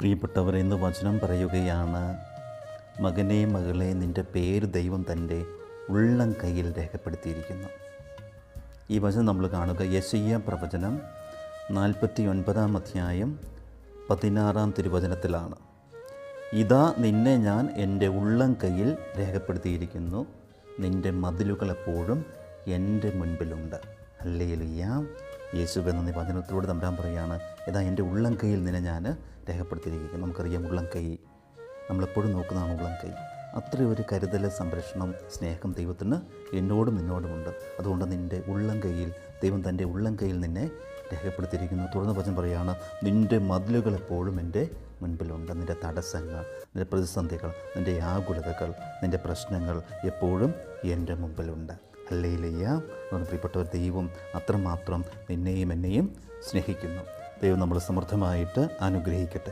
പ്രിയപ്പെട്ടവർ ഇന്ന് വചനം പറയുകയാണ് മകനെ മകളെ നിന്റെ പേര് ദൈവം തന്റെ ഉള്ളം കയ്യിൽ രേഖപ്പെടുത്തിയിരിക്കുന്നു. ഈ വചനം നമ്മൾ കാണുക. യശയ്യ പ്രവചനം നാൽപ്പത്തി ഒൻപതാം അധ്യായം പതിനാറാം തിരുവചനത്തിലാണ്. ഇതാ നിന്നെ ഞാൻ എന്റെ ഉള്ളം കയ്യിൽ രേഖപ്പെടുത്തിയിരിക്കുന്നു. നിന്റെ മതിലുകൾ എപ്പോഴും എന്റെ മുൻപിലുണ്ട്. അല്ലേ ലിയ യേശു എന്ന നിബന്ധനത്തിലൂടെ തമ്പരാൻ പറയുകയാണ് ഇതാ എന്റെ ഉള്ളം കൈയിൽ നിന്നെ ഞാൻ രേഖപ്പെടുത്തിയിരിക്കുന്നു. നമുക്കറിയാം ഉള്ളം കൈ നമ്മളെപ്പോഴും നോക്കുന്നതാണ് ഉള്ളം കൈ അത്രയും ഒരു കരുതൽ സംരക്ഷണം സ്നേഹം ദൈവത്തിന് എന്നോടും നിന്നോടുമുണ്ട് അതുകൊണ്ട് നിന്റെ ഉള്ളം കൈയിൽ ദൈവം തന്റെ ഉള്ളം കൈയിൽ നിന്നെ രേഖപ്പെടുത്തിയിരിക്കുന്നു. തുടർന്ന് വചനം പറയുകയാണ് നിന്റെ മതിലുകൾ എപ്പോഴും എന്റെ മുൻപിലുണ്ട്. നിന്റെ തടസ്സങ്ങൾ നിന്റെ പ്രതിസന്ധികൾ നിന്റെ ആകുലതകൾ നിന്റെ പ്രശ്നങ്ങൾ എപ്പോഴും എന്റെ മുമ്പിലുണ്ട്. അല്ലേലയ്യ അതുകൊണ്ട് പ്രിയപ്പെട്ടവർ ദൈവം അത്രമാത്രം നിന്നെയും എന്നെയും സ്നേഹിക്കുന്നു. ദൈവം നമ്മൾ സമൃദ്ധമായിട്ട് അനുഗ്രഹിക്കട്ടെ.